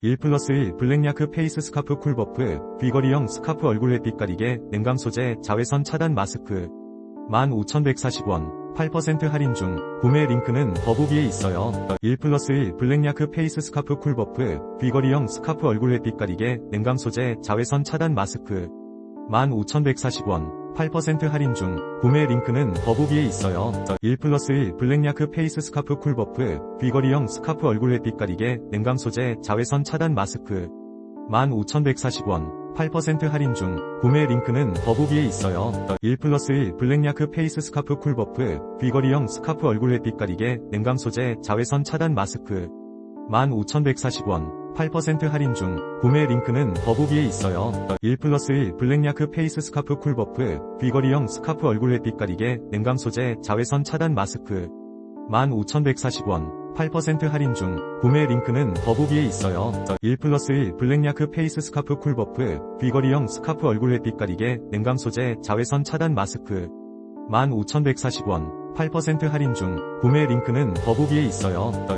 1 플러스 1 블랙야크 페이스 스카프 쿨버프 귀걸이형 스카프 얼굴 햇빛 가리개 냉각 소재 자외선 차단 마스크. 15,140원 8% 할인 중 구매 링크는 더보기에 있어요. 1 플러스 1 블랙야크 페이스 스카프 쿨버프 귀걸이형 스카프 얼굴 햇빛 가리개 냉각 소재 자외선 차단 마스크. 15,140원 8% 할인 중 구매 링크는 더보기에 있어요. 1 플러스 1 블랙야크 페이스 스카프 쿨버프 귀걸이형 스카프 얼굴 햇빛 가리개 냉각 소재 자외선 차단 마스크. 15,140원. 8% 할인 중 구매 링크는 더보기에 있어요. 1 플러스 1 블랙야크 페이스 스카프 쿨버프 귀걸이형 스카프 얼굴 햇빛 가리개 냉각 소재 자외선 차단 마스크. 15,140원 8% 할인 중 구매 링크는 더보기에 있어요. 1 플러스 1 블랙야크 페이스 스카프 쿨버프 귀걸이형 스카프 얼굴 햇빛 가리개 냉각 소재 자외선 차단 마스크. 15,140원. 8% 할인 중 구매 링크는 더보기에 있어요. 1 플러스 1 블랙야크 페이스 스카프 쿨버프 귀걸이형 스카프 얼굴 햇빛 가리개 냉각 소재 자외선 차단 마스크. 15,140원. 8% 할인 중 구매 링크는 더보기에 있어요